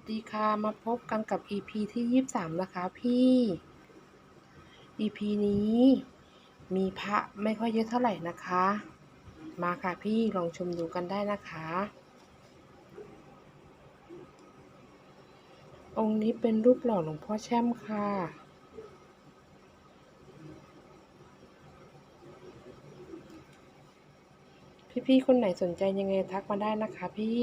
วัสดีค่ะ มาพบกันกับ EP ที่ 23 นะคะพี่ EP นี้ มีพระไม่ค่อยเยอะเท่าไหร่นะคะ มาค่ะพี่ลองชมดูกันได้นะคะ องค์นี้เป็นรูปหล่อหลวงพ่อแช่มค่ะ พี่ๆคนไหนสนใจยังไงทักมาได้นะคะพี่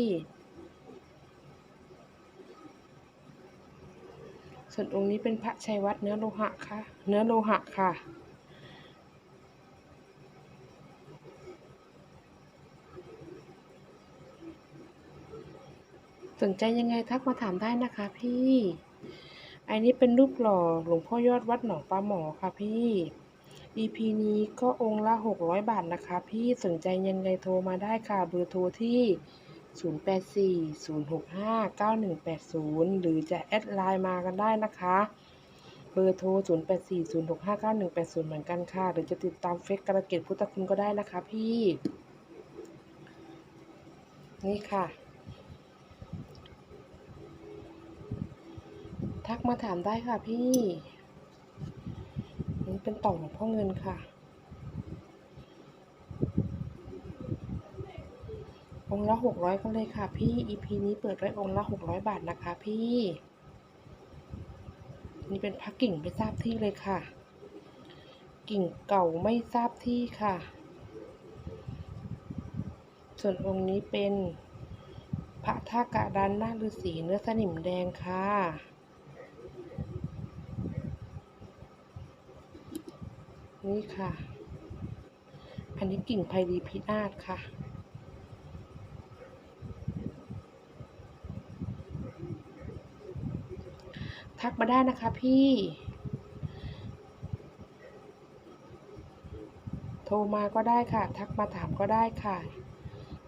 ส่วนองค์นี้เป็นพระชัยวัดเนื้อโลหะค่ะ เนื้อโลหะค่ะ สนใจยังไงทักมาถามได้นะคะพี่ อันนี้เป็นรูปหล่อหลวงพ่อยอดวัดหนองปลาหมอค่ะพี่ EP นี้ก็องค์ละ 600 บาทนะคะ พี่สนใจยังไงโทรมาได้ค่ะเบอร์โทรที่ 0840659180 หรือจะแอดไลน์มากันได้นะคะ เบอร์โทร 0840659180 เหมือนกันค่ะ หรือจะติดตามเฟซกระเกตพุทธคุณก็ได้นะคะพี่ นี่ค่ะ ทักมาถามได้ค่ะพี่ นี่เป็นต่อหลวงพ่อเงินค่ะ องค์ละหกร้อยกันเลยค่ะพี่ EP นี้เปิดไว้องค์ละหกร้อยบาทนะคะพี่ นี่เป็นพักกิ่งไม่ทราบที่เลยค่ะ กิ่งเก่าไม่ทราบที่ค่ะ ส่วนองค์นี้เป็นพระท่ากะดานหน้าฤาษีเนื้อสนิมแดงค่ะนี่ค่ะ อันนี้กิ่งไพรีพินาศค่ะ ทักมาได้นะคะพี่ โทรมาก็ได้ค่ะ ทักมาถามก็ได้ค่ะ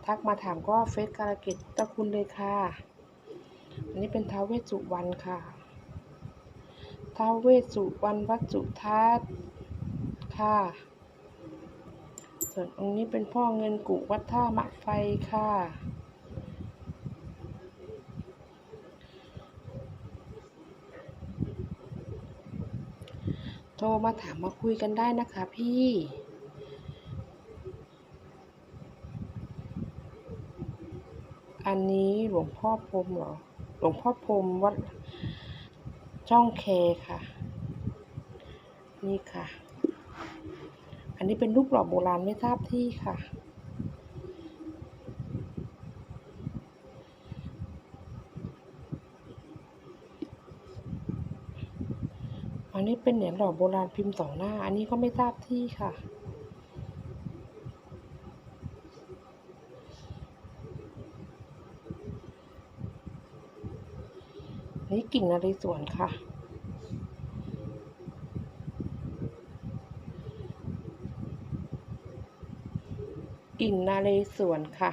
ทักมาถามก็เฟซการะเกตตะคุณเลยค่ะ อันนี้เป็นท้าวเวสสุวรรณค่ะท้าวเวสสุวรรณวัดสุทัศค่ะ ส่วนองค์นี้เป็นพ่อเงินกุวัดท่ามะไฟค่ะ โทรมาถามมาคุยกันได้นะคะพี่อันนี้หลวงพ่อพรมเหรอ หลวงพ่อพรมวัดช่องแคค่ะ นี่ค่ะ อันนี้เป็นรูปหล่อโบราณไม่ทราบที่ค่ะ อันนี้เป็นเหรียญหล่อโบราณพิมพ์สองหน้า อันนี้ก็ไม่ทราบที่ค่ะ นี่กิ่งนเรศวรค่ะกิ่งนาเรศวรค่ะ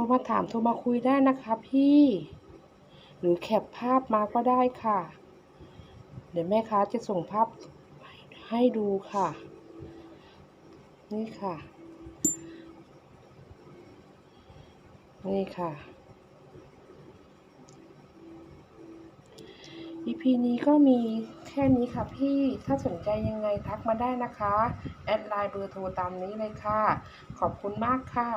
รมาถามโทรมาคุยได้นะคะพี่ หรือแคปภาพมาก็ได้ค่ะ เดี๋ยวแม่ค้าจะส่งภาพให้ดูค่ะ นี่ค่ะ นี่ค่ะ EP นี้ก็มีแค่นี้ค่ะพี่ถ้าสนใจยังไงทักมาได้นะคะ แอดไลน์เบอร์โทรตามนี้เลยค่ะ ขอบคุณมากค่ะ